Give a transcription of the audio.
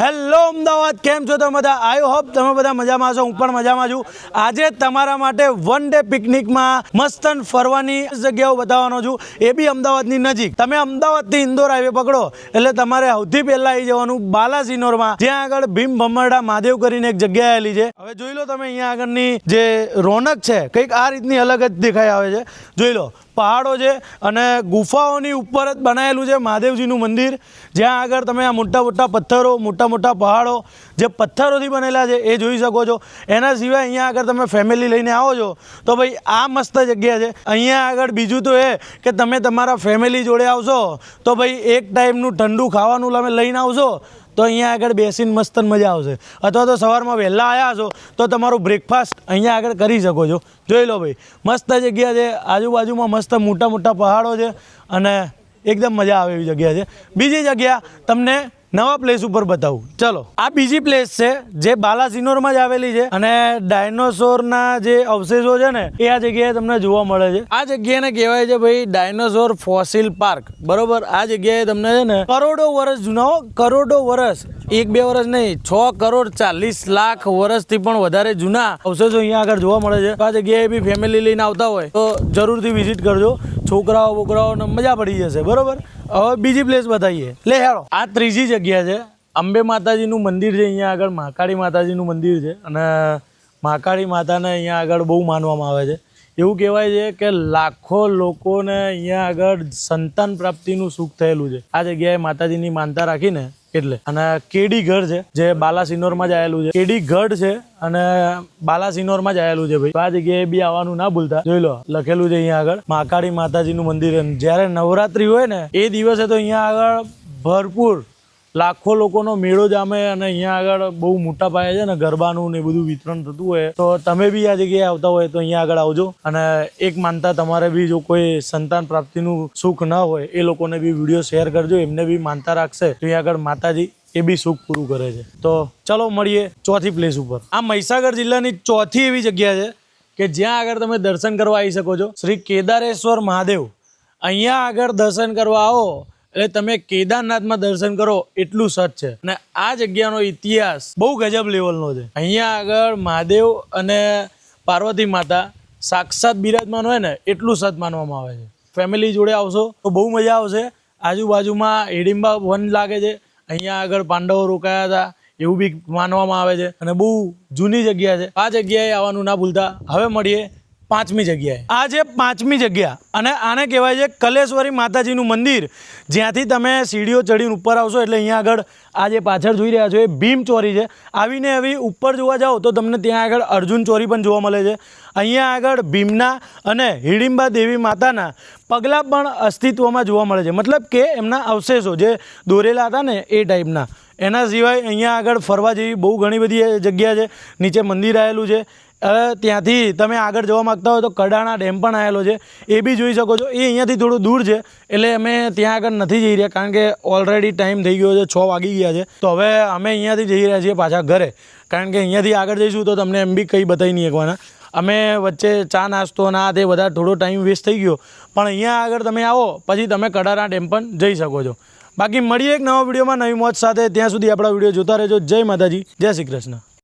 Hello Ahmedabad, કેમ છો તમે બધા? આઈ હોપ તમે બધા મજામાં છો, હું પણ મજામાં છું. આજે તમારા માટે વન ડે પિકનિકમાં મસ્તન ફરવાની જગ્યાઓ બતાવવાનો છું. એ બી અમદાવાદની નજીક. તમે અમદાવાદથી ઇન્દોર હાઈવે પકડો, એટલે તમારે સૌથી પહેલાં આવી જવાનું બાલાસિનોરમાં જ્યાં આગળ ભીમ ભમરડા મહાદેવ કરીને એક જગ્યા આવેલી છે. હવે જોઈ લો તમે અહીંયા આગળની જે રોનક છે, કંઈક આ રીતની અલગ જ દેખાઈ આવે છે. જોઈ લો. પહાડો છે અને ગુફાઓની ઉપર જ બનાવેલું છે મહાદેવજીનું મંદિર. જ્યાં આગળ તમે આ મોટા મોટા પથ્થરો, મોટા મોટા પહાડો જે પથ્થરોથી બનેલા છે એ જોઈ શકો છો. એના સિવાય અહીંયા આગળ તમે ફેમિલી લઈને આવો છો તો ભાઈ આ મસ્ત જગ્યા છે. અહીંયા આગળ બીજું તો એ કે તમે તમારા ફેમિલી જોડે આવશો તો ભાઈ એક ટાઈમનું ઠંડુ ખાવાનું તમે લઈને આવશો તો અહીંયા આગળ બેસીને મસ્ત મજા આવશે. અથવા તો સવારમાં વહેલા આવ્યા છો તો તમારું બ્રેકફાસ્ટ અહીંયા આગળ કરી શકો છો. જોઈ લો ભાઈ, મસ્ત જગ્યા છે. આજુબાજુમાં મસ્ત મોટા મોટા પહાડો છે અને એકદમ મજા આવે એવી જગ્યા છે. બીજી જગ્યા તમને નવા પ્લેસ ઉપર બતાવું. ચલો. આ બીજી પ્લેસ છે, જે બાલાસિનોરમાં જ આવેલી છે અને ડાયનોસોરના જે અવશેષો છે ને, એ આ જગ્યાએ તમને જોવા મળે છે. આ જગ્યાને કહેવાય છે ભાઈ ડાયનોસોર ફોસિલ પાર્ક. બરોબર? આ જગ્યાએ તમને છે ને, કરોડો વર્ષ જૂનો, કરોડો વર્ષ, એક બે વર્ષ નહીં, છ કરોડ ચાલીસ લાખ વર્ષથી પણ વધારે જૂના અવશેષો અહીંયા આગળ જોવા મળે છે. આ જગ્યાએ બી ફેમિલી લઈને આવતા હોય, તો જરૂરથી વિઝિટ કરજો. છોકરાઓ બોકરાઓને મજા પડી જશે, બરોબર? હવે બીજી પ્લેસ બતાવીએ. લે હેડો આ ત્રીજી જગ્યા છે. અંબે માતાજીનું મંદિર છે અહીંયા આગળ, મહાકાળી માતાજીનું મંદિર છે. અને મહાકાળી માતાને અહીંયા આગળ બહુ માનવામાં આવે છે. એવું કહેવાય છે કે લાખો લોકોને અહીંયા આગળ સંતાન પ્રાપ્તિનું સુખ થયેલું છે. આ જગ્યાએ માતાજીની માનતા રાખીને એટલે. અને કેડી ગઢ છે, જે બાલાસિનોરમાં જ આવેલું છે. કેડી ગઢ છે અને બાલાસિનોરમાં જ આવેલું છે ભાઈ. આ જગ્યાએ બી આવવાનું ના ભૂલતા. જોઈ લો, લખેલું છે અહીંયા આગળ મહાકાળી માતાજીનું મંદિર. જ્યારે નવરાત્રી હોય ને, એ દિવસે તો અહીંયા આગળ ભરપૂર લાખો લોકોનો મેળો જામે અને અહીંયા આગળ બહુ મોટા પાયે છે ને ગરબાનું ને બધું વિતરણ થતું હોય, તો તમે બી આ જગ્યાએ આવતા હોય તો અહીંયા આગળ આવજો. અને એક માનતા તમારે બી જો કોઈ સંતાન પ્રાપ્તિનું સુખ ન હોય, એ લોકોને બી વીડિયો શેર કરજો, એમને બી માનતા રાખશે. તો અહીંયા આગળ માતાજી એ બી સુખ પૂરું કરે છે. તો ચલો મળીએ ચોથી પ્લેસ ઉપર. આ મહીસાગર જિલ્લાની ચોથી એવી જગ્યા છે કે જ્યાં આગળ તમે દર્શન કરવા આવી શકો છો. શ્રી કેદારેશ્વર મહાદેવ. અહીંયા આગળ દર્શન કરવા આવો એટલે તમે કેદારનાથમાં દર્શન કરો એટલું સચ છે. અને આ જગ્યાનો ઇતિહાસ બહુ ગજબ લેવલનો છે. અહીંયા આગળ મહાદેવ અને પાર્વતી માતા સાક્ષાત બિરાજમાન હોય ને એટલું સત માનવામાં આવે છે. ફેમિલી જોડે આવશો તો બહુ મજા આવશે. આજુબાજુમાં હિડિંબા વન લાગે છે. અહીંયા આગળ પાંડવો રોકાયા હતા એવું બી માનવામાં આવે છે. અને બહુ જૂની જગ્યા છે. આ જગ્યાએ આવવાનું ના ભૂલતા. હવે મળીએ. પાંચમી જગ્યાએ. આ છે પાંચમી જગ્યા, અને આને કહેવાય છે કલેશ્વરી માતાજીનું મંદિર, જ્યાંથી તમે સીડીઓ ચડીને ઉપર આવશો એટલે અહીંયા આગળ આ જે પાછળ જોઈ રહ્યા છો એ ભીમ ચોરી છે. આવીને આવી ઉપર જોવા જાઓ તો તમને ત્યાં આગળ અર્જુન ચોરી પણ જોવા મળે છે. અહીંયા આગળ ભીમના અને હિડિંબા દેવી માતાના પગલાં પણ અસ્તિત્વમાં જોવા મળે છે. મતલબ કે એમના અવશેષો જે દોરેલા હતા ને એ ટાઈપના. એના સિવાય અહીંયા આગળ ફરવા જેવી બહુ ઘણી બધી જગ્યા છે. નીચે મંદિર આવેલું છે. ત્યાંથી તમે આગળ જવા માગતા હોય તો કડાણા ડેમ પણ આવેલો છે. એ બી જોઈ શકો છો. એ અહીંયાથી થોડું દૂર છે, એટલે અમે ત્યાં આગળ નથી જઈ રહ્યા, કારણ કે ઓલરેડી ટાઈમ થઈ ગયો છે, છ વાગી ગયા છે. તો હવે અમે અહીંયાથી જઈ રહ્યા છીએ પાછા ઘરે. કારણ કે અહીંયાથી આગળ જઈશું તો તમને એમ બી કંઈ બતાવી નહીં એકવાના. અમે વચ્ચે ચા નાસ્તો ના તે બધા થોડો ટાઈમ વેસ્ટ થઈ ગયો. પણ અહીંયા આગળ તમે આવો, પછી તમે કડાણા ડેમ પણ જઈ શકો છો. બાકી મળીએ એક નવા વિડીયોમાં નવી મોજ સાથે. ત્યાં સુધી આપણા વીડિયો જોતા રહેજો. જય માતાજી. જય શ્રી કૃષ્ણ.